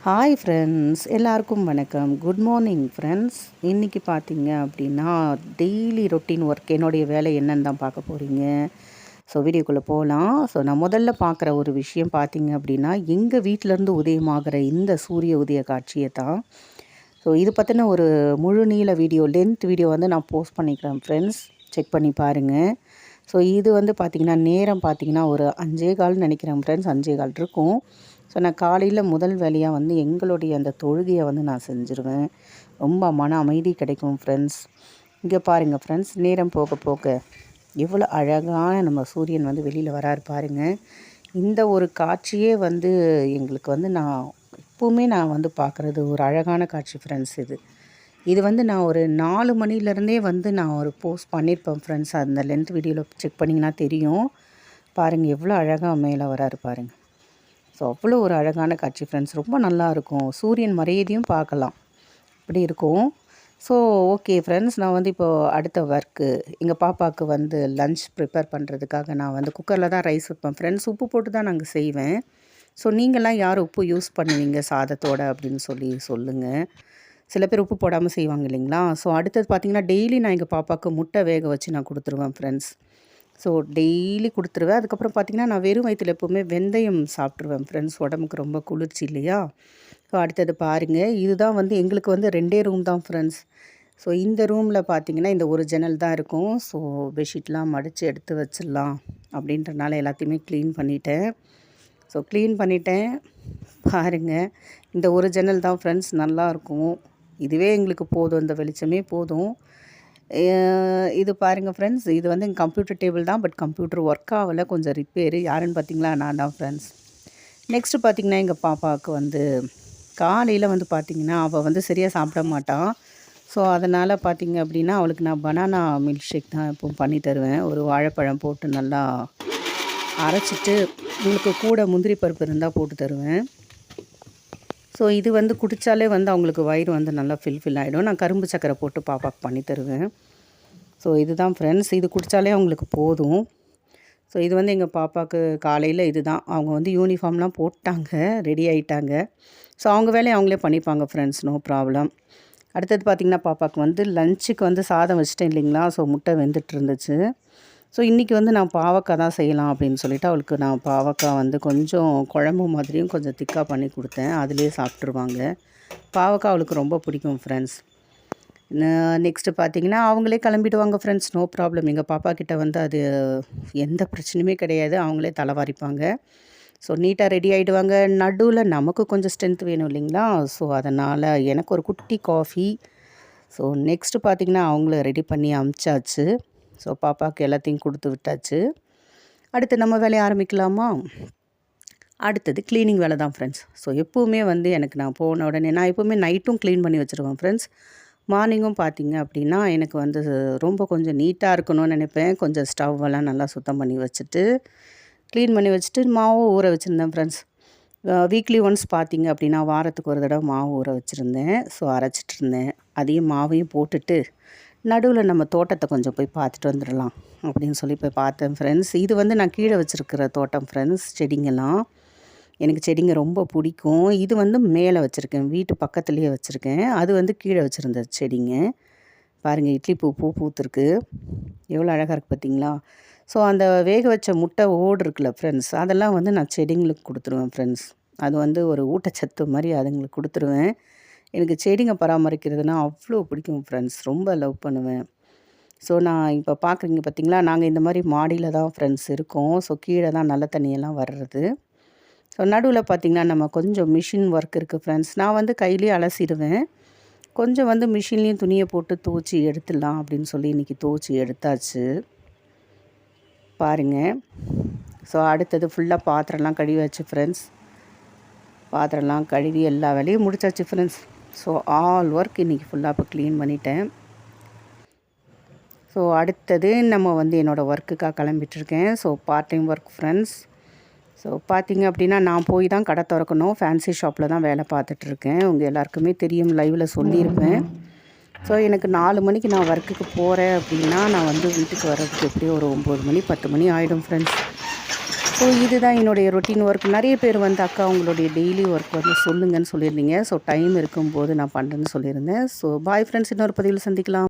Hi friends எல்லாருக்கும் வணக்கம். Good morning friends இன்றைக்கி பார்த்தீங்க அப்படின்னா டெய்லி ரொட்டீன் ஒர்க் என்னுடைய வேலை என்னன்னு தான் பார்க்க போகிறீங்க ஸோ வீடியோக்குள்ளே போகலாம் ஸோ நான் முதல்ல பார்க்குற ஒரு விஷயம் பார்த்தீங்க அப்படின்னா எங்கள் வீட்டிலேருந்து உதயமாகிற இந்த சூரிய உதய காட்சியை தான். ஸோ இது பற்றின ஒரு முழு நீள வீடியோ லென்த் வீடியோ வந்து நான் போஸ்ட் பண்ணிக்கிறேன் ஃப்ரெண்ட்ஸ் செக் பண்ணி பாருங்கள் ஸோ இது வந்து பார்த்திங்கன்னா நேரம் பார்த்திங்கன்னா ஒரு அஞ்சே கால்னு நினைக்கிறேன் ஃப்ரெண்ட்ஸ் அஞ்சே கால் இருக்கும். ஸோ நான் காலையில் முதல் வேலையாக வந்து எங்களுடைய அந்த தொழுகையை வந்து நான் செஞ்சுருவேன். ரொம்ப மன அமைதி கிடைக்கும் ஃப்ரெண்ட்ஸ் இங்கே பாருங்கள் ஃப்ரெண்ட்ஸ் நேரம் போக போக எவ்வளோ அழகான நம்ம சூரியன் வந்து வெளியில் வராரு பாருங்கள் இந்த ஒரு காட்சியே வந்து எங்களுக்கு வந்து நான் எப்போவுமே நான் வந்து பார்க்குறது ஒரு அழகான காட்சி ஃப்ரெண்ட்ஸ் இது. இது வந்து நான் ஒரு நாலு மணிலேருந்தே வந்து நான் ஒரு போஸ்ட் பண்ணியிருப்பேன் ஃப்ரெண்ட்ஸ் அந்த லென்த் வீடியோவில் செக் பண்ணிங்கன்னா தெரியும். பாருங்கள் எவ்வளோ அழகாக மேலே வராரு பாருங்கள் ஸோ அவ்வளோ ஒரு அழகான காட்சி ஃப்ரெண்ட்ஸ் ரொம்ப நல்லா இருக்கும். சூரியன் மறையதையும் பார்க்கலாம். இப்படி இருக்கும். ஸோ ஓகே ஃப்ரெண்ட்ஸ் நான் வந்து இப்போது அடுத்த ஒர்க்கு எங்கள் பாப்பாவுக்கு வந்து லஞ்ச் ப்ரிப்பேர் பண்ணுறதுக்காக நான் வந்து குக்கரில் தான் ரைஸ் வைப்பேன். ஃப்ரெண்ட்ஸ் உப்பு போட்டு தான் நாங்கள் செய்வேன். ஸோ நீங்கள்லாம் யார் உப்பு யூஸ் பண்ணுவீங்க சாதத்தோட அப்படின்னு சொல்லி சொல்லுங்கள் சில பேர் உப்பு போடாமல் செய்வாங்க இல்லைங்களா? ஸோ அடுத்தது பார்த்திங்கன்னா டெய்லி நான் எங்கள் பாப்பாவுக்கு முட்டை வேக வச்சு நான் கொடுத்துருவேன் ஃப்ரெண்ட்ஸ் ஸோ டெய்லி கொடுத்துருவேன். அதுக்கப்புறம் பார்த்திங்கன்னா நான் வெறும் வயிற்றில் எப்போவுமே வெந்தயம் சாப்பிட்ருவேன் ஃப்ரெண்ட்ஸ் உடம்புக்கு ரொம்ப குளிர்ச்சி இல்லையா? ஸோ அடுத்தது பாருங்கள் இதுதான் வந்து எங்களுக்கு வந்து ரெண்டே ரூம் தான் ஃப்ரெண்ட்ஸ் ஸோ இந்த ரூமில் பார்த்திங்கன்னா இந்த ஒரு ஜன்னல் தான் இருக்கும். ஸோ பெட்ஷீட்லாம் மடித்து எடுத்து வச்சிடலாம் அப்படின்றனால எல்லாத்தையுமே க்ளீன் பண்ணிட்டேன். ஸோ க்ளீன் பண்ணிட்டேன். பாருங்கள் இந்த ஒரு ஜன்னல் தான் ஃப்ரெண்ட்ஸ் நல்லாயிருக்கும் இதுவே எங்களுக்கு போதும். இந்த வெளிச்சமே போதும். இது பாருங்கள் ஃப்ரெண்ட்ஸ் இது வந்து கம்ப்யூட்டர் டேபிள் தான் பட் கம்ப்யூட்டர் ஒர்க் ஆகலை கொஞ்சம் ரிப்பேர் யாருன்னு பார்த்தீங்களா நான் தான் ஃப்ரெண்ட்ஸ் நெக்ஸ்ட்டு பார்த்திங்கன்னா எங்கள் பாப்பாவுக்கு வந்து காலையில் வந்து பார்த்திங்கன்னா அவள் வந்து சரியாக சாப்பிட மாட்டான் ஸோ அதனால் பார்த்திங்க அப்படின்னா அவளுக்கு நான் பனானா மில்க் ஷேக் தான் இப்போ பண்ணி தருவேன். ஒரு வாழைப்பழம் போட்டு நல்லா அரைச்சிட்டு உங்களுக்கு கூட முந்திரி பருப்பு இருந்தால் போட்டு தருவேன். ஸோ இது வந்து குடித்தாலே வந்து அவங்களுக்கு வயிறு வந்து நல்லா ஃபில்ஃபில் ஆகிடும் நான் கரும்பு சக்கரை போட்டு பாப்பாக்கு பண்ணி தருவேன். ஸோ இதுதான் ஃப்ரெண்ட்ஸ் இது குடித்தாலே அவங்களுக்கு போதும். ஸோ இது வந்து எங்கள் பாப்பாவுக்கு காலையில் இது தான் அவங்க வந்து யூனிஃபார்ம்லாம் போட்டாங்க. ரெடி ஆகிட்டாங்க ஸோ அவங்க வேலையை அவங்களே பண்ணிப்பாங்க ஃப்ரெண்ட்ஸ் நோ ப்ராப்ளம் அடுத்தது பார்த்திங்கன்னா பாப்பாவுக்கு வந்து லஞ்சுக்கு வந்து சாதம் வச்சுட்டேன் இல்லைங்களா? ஸோ முட்டை வெந்துட்டு இருந்துச்சு. ஸோ இன்றைக்கி வந்து நான் பாவக்காய் தான் செய்யலாம் அப்படின்னு சொல்லிவிட்டு அவளுக்கு நான் பாவக்காய் வந்து கொஞ்சம் குழம்பு மாதிரியும் கொஞ்சம் திக்காக பண்ணி கொடுத்தேன். அதுலேயே சாப்பிட்ருவாங்க பாவக்காய் அவளுக்கு ரொம்ப பிடிக்கும் ஃப்ரெண்ட்ஸ் நெக்ஸ்ட்டு பார்த்தீங்கன்னா அவங்களே கிளம்பிடுவாங்க ஃப்ரெண்ட்ஸ் நோ ப்ராப்ளம் எங்கள் பாப்பா கிட்டே வந்து அது எந்த பிரச்சனையுமே கிடையாது. அவங்களே தலைவாரிப்பாங்க. ஸோ நீட்டாக ரெடி ஆகிடுவாங்க நடுவில் நமக்கு கொஞ்சம் ஸ்ட்ரென்த் வேணும் இல்லைங்களா? ஸோ அதனால் எனக்கு ஒரு குட்டி காஃபி ஸோ நெக்ஸ்ட்டு பார்த்திங்கன்னா அவங்கள ரெடி பண்ணி அமிச்சாச்சு. ஸோ பாப்பாவுக்கு எல்லாத்தையும் கொடுத்து விட்டாச்சு. அடுத்து நம்ம வேலையை ஆரம்பிக்கலாமா? அடுத்தது க்ளீனிங் வேலை தான் ஃப்ரெண்ட்ஸ் ஸோ எப்போவுமே வந்து எனக்கு நான் போன உடனே நான் எப்போவுமே நைட்டும் க்ளீன் பண்ணி வச்சுருவேன் ஃப்ரெண்ட்ஸ் மார்னிங்கும் பார்த்தீங்க அப்படின்னா எனக்கு வந்து ரொம்ப கொஞ்சம் நீட்டாக இருக்கணும்னு நினைப்பேன். கொஞ்சம் ஸ்டவ்வெல்லாம் நல்லா சுத்தம் பண்ணி வச்சுட்டு க்ளீன் பண்ணி வச்சுட்டு மாவும் ஊற வச்சுருந்தேன் ஃப்ரெண்ட்ஸ் வீக்லி ஒன்ஸ் பார்த்தீங்க அப்படின்னா வாரத்துக்கு ஒரு தடவை மாவு ஊற வச்சுருந்தேன். ஸோ அரைச்சிட்டு இருந்தேன். அதையும் மாவையும் போட்டுட்டு நடுவில் நம்ம தோட்டத்தை கொஞ்சம் போய் பார்த்துட்டு வந்துடலாம் அப்படின்னு சொல்லி போய் பார்த்தேன் ஃப்ரெண்ட்ஸ் இது வந்து நான் கீழே வச்சுருக்கிற தோட்டம் ஃப்ரெண்ட்ஸ் செடிங்கெல்லாம். எனக்கு செடிங்க ரொம்ப பிடிக்கும். இது வந்து மேலே வச்சுருக்கேன் வீட்டு பக்கத்துலேயே வச்சுருக்கேன். அது வந்து கீழே வச்சுருந்த செடிங்க. பாருங்கள் இட்லி பூ பூ பூத்துருக்கு. எவ்வளோ அழகாக இருக்குது பார்த்தீங்களா? ஸோ அந்த வேக வச்ச முட்டை ஓடு இருக்குல்ல ஃப்ரெண்ட்ஸ் அதெல்லாம் வந்து நான் செடிங்களுக்கு கொடுத்துருவேன் ஃப்ரெண்ட்ஸ் அது வந்து ஒரு ஊட்டச்சத்து மாதிரி அதுங்களுக்கு கொடுத்துருவேன். எனக்கு செடிங்க பராமரிக்கிறதுனா அவ்வளோ பிடிக்கும் ஃப்ரெண்ட்ஸ் ரொம்ப லவ் பண்ணுவேன். ஸோ நான் இப்போ பார்க்குறீங்க பார்த்தீங்களா நாங்கள் இந்த மாதிரி மாடியில் தான் ஃப்ரெண்ட்ஸ் இருக்கோம். ஸோ கீழே தான் நல்ல தண்ணியெல்லாம் வர்றது. ஸோ நடுவில் பார்த்திங்கன்னா நம்ம கொஞ்சம் மிஷின் ஒர்க் இருக்குது ஃப்ரெண்ட்ஸ் நான் வந்து கையிலேயே அலசிடுவேன். கொஞ்சம் வந்து மிஷின்லேயும் துணியை போட்டு துவச்சி எடுத்துடலாம் அப்படின்னு சொல்லி இன்றைக்கி துவச்சி எடுத்தாச்சு. பாருங்கள் ஸோ அடுத்தது ஃபுல்லாக பாத்திரம்லாம் கழுவியாச்சு ஃப்ரெண்ட்ஸ் பாத்திரம்லாம் கழுவி எல்லா வேலையும் முடிச்சாச்சு ஃப்ரெண்ட்ஸ் ஸோ ஆல் ஒர்க் இன்றைக்கி ஃபுல்லாக இப்போ க்ளீன் பண்ணிட்டேன். ஸோ அடுத்தது நம்ம வந்து என்னோடய ஒர்க்குக்காக கிளம்பிட்டுருக்கேன். So part time work friends so பார்த்தீங்க அப்படின்னா நான் போய் தான் கடை திறக்கணும். ஃபேன்சி ஷாப்பில் தான் வேலை பார்த்துட்ருக்கேன் உங்கள் எல்லாருக்குமே தெரியும் லைவில் சொல்லியிருப்பேன். ஸோ எனக்கு நாலு மணிக்கு நான் ஒர்க்குக்கு போகிறேன் அப்படின்னா நான் வந்து வீட்டுக்கு வர்றதுக்கு எப்படியும் ஒரு ஒம்பது மணி பத்து மணி ஆகிடும் ஃப்ரெண்ட்ஸ் ஸோ இதுதான் என்னுடைய ரொட்டீன் ஒர்க் நிறைய பேர் வந்து அக்கா உங்களுடைய டெய்லி ஒர்க் வந்து சொல்லுங்கன்னு சொல்லியிருந்தீங்க. ஸோ டைம் இருக்கும்போது நான் பண்ணுறேன்னு சொல்லியிருந்தேன். ஸோ பாய் ஃப்ரெண்ட்ஸ் இன்னொரு பதிவில் சந்திக்கலாம்.